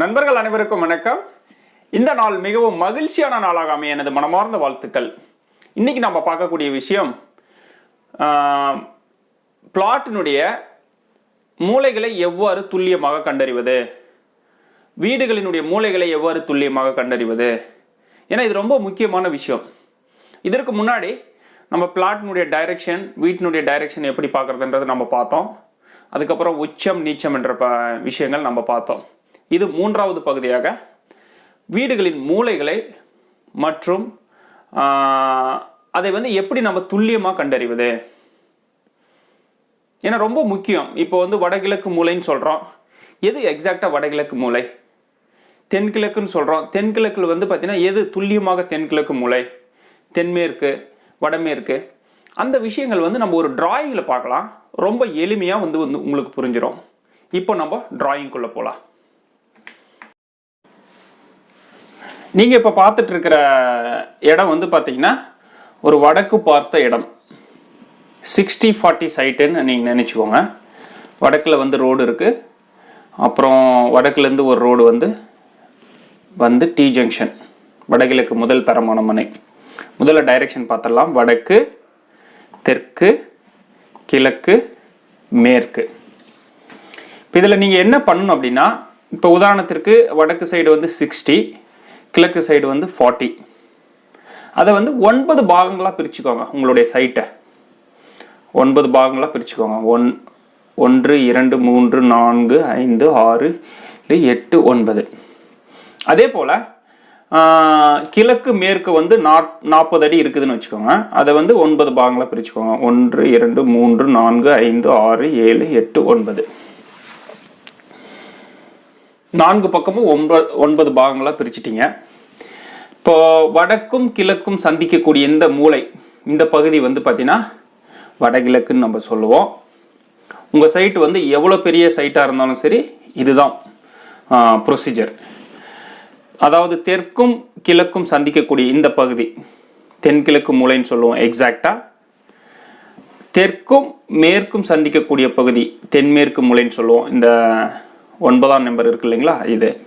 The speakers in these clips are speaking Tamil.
நண்பர்கள் அனைவருக்கும் வணக்கம். இந்த நாள் மிகவும் மகிழ்ச்சியான நாளாக அமைய எனது மனமார்ந்த வாழ்த்துக்கள். இன்னைக்கு நம்ம பார்க்கக்கூடிய விஷயம் பிளாட்டினுடைய மூளைகளை எவ்வாறு துல்லியமாக கண்டறிவது? வீடுகளினுடைய மூளைகளை எவ்வாறு துல்லியமாக கண்டறிவது? ஏன்னா இது ரொம்ப முக்கியமான விஷயம். இதற்கு முன்னாடி நம்ம பிளாட்டினுடைய டைரக்ஷன் வீட்டினுடைய டைரக்ஷன் எப்படி பார்க்குறதுன்றது நம்ம பார்த்தோம். அதுக்கப்புறம் உச்சம் நீச்சம் என்ற ப விஷயங்கள் நம்ம பார்த்தோம். இது மூன்றாவது பகுதியாக. வீடுகளின் மூளைகளை மற்றும் அதை வந்து எப்படி நம்ம துல்லியமாக கண்டறிவது? ஏன்னா ரொம்ப முக்கியம். இப்போ வந்து வடகிழக்கு மூலைன்னு சொல்கிறோம் எது எக்ஸாக்டாக வடகிழக்கு மூலை? தென்கிழக்குன்னு சொல்கிறோம் தென்கிழக்கில் வந்து பார்த்தீங்கன்னா எது துல்லியமாக தென்கிழக்கு மூலை? தென்மேற்கு வடமேற்கு. அந்த விஷயங்கள் வந்து நம்ம ஒரு டிராயிங்கில் பார்க்கலாம். ரொம்ப எளிமையாக வந்து வந்து உங்களுக்கு புரிஞ்சிடும் இப்போ நம்ம டிராயிங்குள்ளே போகலாம் நீங்கள் இப்போ பார்த்துட்டு இருக்கிற இடம் வந்து பார்த்தீங்கன்னா ஒரு வடக்கு பார்த்த இடம். சிக்ஸ்டி ஃபார்ட்டி சைட்டுன்னு நீங்கள் நினச்சிக்கோங்க. வடக்கில் வந்து ரோடு இருக்குது அப்புறம் வடக்குலேருந்து ஒரு ரோடு வந்து வந்து டி ஜங்ஷன் வடகிழக்கு முதல் தரமான மனை. முதல்ல டைரக்ஷன் பார்த்துடலாம். வடக்கு தெற்கு கிழக்கு மேற்கு. இப்போ இதில் நீங்கள் என்ன பண்ணணும் அப்படின்னா இப்போ உதாரணத்திற்கு வடக்கு சைடு வந்து சிக்ஸ்டி கிழக்கு சைடு வந்து ஃபார்ட்டி அதை வந்து ஒன்பது பாகங்களாக பிரிச்சுக்கோங்க உங்களுடைய சைட்டை ஒன்பது பாகங்களாக பிரிச்சுக்கோங்க. ஒன் ஒன்று இரண்டு மூன்று நான்கு ஐந்து ஆறு எட்டு ஒன்பது. அதே போல் கிழக்கு மேற்கு வந்து நாற் நாற்பது அடி இருக்குதுன்னு வச்சுக்கோங்க. அதை வந்து ஒன்பது பாகங்களாக பிரிச்சுக்கோங்க. ஒன்று இரண்டு மூன்று நான்கு ஐந்து ஆறு ஏழு எட்டு ஒன்பது. நான்கு பக்கமும் ஒன்பது ஒன்பது பாகங்களாக பிரிச்சிட்டிங்க. இப்போ வடக்கும் கிழக்கும் சந்திக்கக்கூடிய இந்த மூலை இந்த பகுதி வந்து பார்த்தீங்கன்னா வடகிழக்குன்னு நம்ம சொல்லுவோம். உங்கள் சைட்டு வந்து எவ்வளோ பெரிய சைட்டாக இருந்தாலும் சரி இதுதான் ப்ரொசீஜர் அதாவது தெற்கும் கிழக்கும் சந்திக்கக்கூடிய இந்த பகுதி தென்கிழக்கு மூலைன்னு சொல்லுவோம் எக்ஸாக்டாக தெற்கும் மேற்கும் சந்திக்கக்கூடிய பகுதி தென்மேற்கு மூலைன்னு சொல்லுவோம். இந்த ஒன்பதாம் நம்பர் இருக்கு இல்லைங்களா? இது.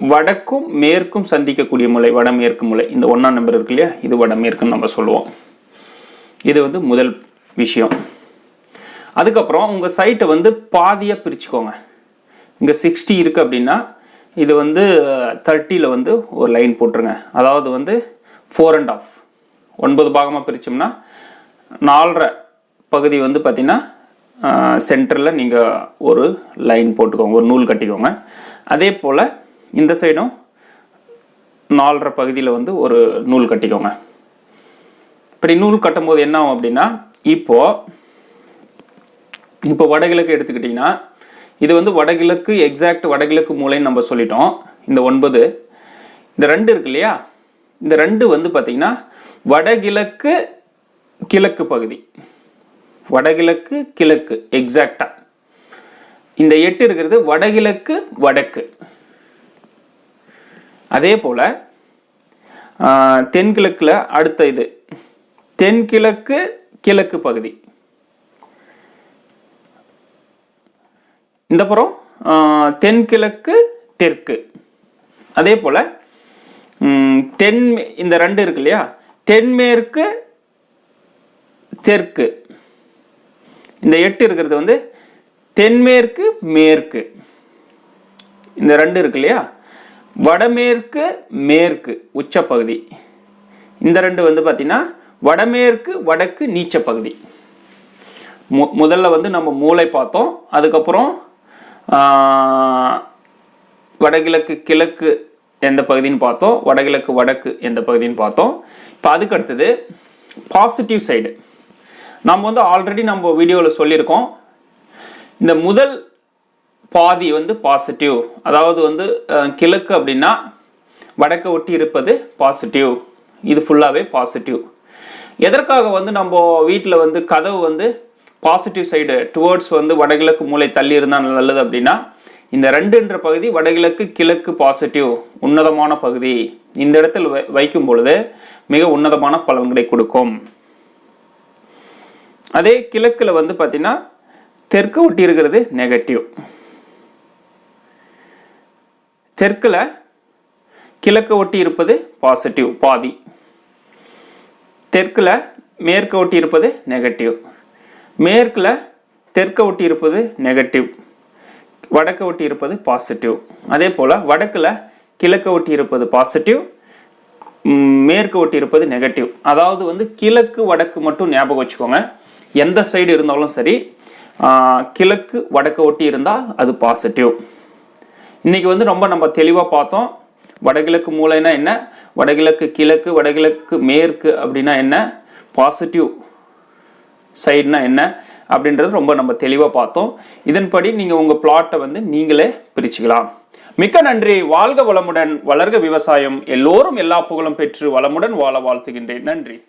வடக்கும் மேற்கும் சந்திக்கக்கூடிய முலை வடமேற்கு முலை. இந்த ஒன்றாம் நம்பர் இருக்கு இல்லையா? இது வடமேற்குன்னு நம்ம சொல்லுவோம். இது வந்து முதல் விஷயம். அதுக்கப்புறம் உங்கள் சைட்டை வந்து பாதியாக பிரிச்சுக்கோங்க. இங்கே சிக்ஸ்டி இருக்குது அப்படின்னா இது வந்து தேர்ட்டியில் வந்து ஒரு லைன் போட்டுருங்க. அதாவது வந்து ஃபோர் அண்ட் ஆஃப் ஒன்பது பாகமாக பிரித்தோம்னா நாலரை பகுதி வந்து பார்த்திங்கன்னா சென்டரில் நீங்கள் ஒரு லைன் போட்டுக்கோங்க ஒரு நூல் கட்டிக்கோங்க. அதே போல் இந்த சைடும் நாலரை பகுதியில் வந்து ஒரு நூல் கட்டிக்கோங்க. இப்படி நூல் கட்டும்போது என்ன ஆகும் அப்படின்னா இப்போது இப்போ வடகிழக்கு எடுத்துக்கிட்டிங்கன்னா இது வந்து வடகிழக்கு எக்ஸாக்ட் வடகிழக்கு மூலைன்னு நம்ம சொல்லிட்டோம். இந்த ஒன்பது. இந்த ரெண்டு இருக்கு இல்லையா? இந்த ரெண்டு வந்து பார்த்திங்கன்னா வடகிழக்கு கிழக்கு பகுதி. வடகிழக்கு கிழக்கு எக்ஸாக்டா இந்த எட்டு இருக்கிறது வடகிழக்கு வடக்கு. அதே போல தென்கிழக்கில் தென்கிழக்குல அடுத்த இது. தென்கிழக்கு கிழக்கு பகுதி. இந்த புறம் தென்கிழக்கு தெற்கு. அதே போல தென் இந்த ரெண்டு இருக்கு இல்லையா? தென்மேற்கு தெற்கு. இந்த எட்டு இருக்கிறது வந்து தென்மேற்கு மேற்கு. இந்த ரெண்டு இருக்கு இல்லையா? வடமேற்கு மேற்கு உச்சப்பகுதி. இந்த ரெண்டு வந்து பார்த்தீங்கன்னா வடமேற்கு வடக்கு நீச்ச பகுதி மு முதல்ல வந்து நம்ம மூளை பார்த்தோம். அதுக்கப்புறம் வடகிழக்கு கிழக்கு எந்த பகுதின்னு பார்த்தோம். வடகிழக்கு வடக்கு எந்த பகுதின்னு பார்த்தோம். இப்போ அதுக்கு அடுத்தது பாசிட்டிவ் சைடு நம்ம வந்து ஆல்ரெடி நம்ம வீடியோவில் சொல்லியிருக்கோம். இந்த முதல் பாதி வந்து பாசிட்டிவ் அதாவது வந்து கிழக்கு அப்படின்னா வடக்கு ஒட்டி இருப்பது பாசிட்டிவ் இது ஃபுல்லாகவே பாசிட்டிவ் எதற்காக வந்து நம்ம வீட்டில் வந்து கதவு வந்து பாசிட்டிவ் சைடு டுவர்ட்ஸ் வந்து வடகிழக்கு மூளை தள்ளி இருந்தால் நல்லது அப்படின்னா இந்த ரெண்டுன்ற பகுதி வடகிழக்கு கிழக்கு பாசிட்டிவ் உன்னதமான பகுதி. இந்த இடத்தில் வை- வைக்கும் பொழுது மிக உன்னதமான பலன்களை கொடுக்கும். அதே கிழக்கில் வந்து பார்த்தீங்கன்னா தெற்கு ஒட்டி இருக்கிறது நெகட்டிவ் தெற்கில் கிழக்கு ஒட்டி இருப்பது பாசிட்டிவ் பாதி. தெற்கில் மேற்கு ஒட்டி இருப்பது நெகட்டிவ் மேற்கில் தெற்க ஒட்டி இருப்பது நெகட்டிவ் வடக்கு ஒட்டி இருப்பது பாசிட்டிவ் அதே போல் வடக்கில் கிழக்கு ஒட்டி இருப்பது பாசிட்டிவ் மேற்கு ஒட்டி இருப்பது நெகட்டிவ் அதாவது வந்து கிழக்கு வடக்கு மட்டும் ஞாபகம் வச்சுக்கோங்க. எந்த சைடு இருந்தாலும் சரி கிழக்கு வடக்கு ஒட்டி இருந்தால் அது பாசிட்டிவ் இன்றைக்கி வந்து ரொம்ப நம்ம தெளிவாக பார்த்தோம். வடகிழக்கு மூலைனா என்ன? வடகிழக்கு கிழக்கு வடகிழக்கு மேற்கு அப்படின்னா என்ன? பாசிட்டிவ் சைடுனா என்ன? அப்படின்றது ரொம்ப நம்ம தெளிவாக பார்த்தோம். இதன்படி நீங்கள் உங்கள் பிளாட்டை வந்து நீங்களே பிரிச்சுக்கலாம். மிக்க நன்றி. வாழ்க வளமுடன். வளர்க விவசாயம். எல்லோரும் எல்லா புகழும் பெற்று வளமுடன் வாழ வாழ்த்துகின்றேன். நன்றி.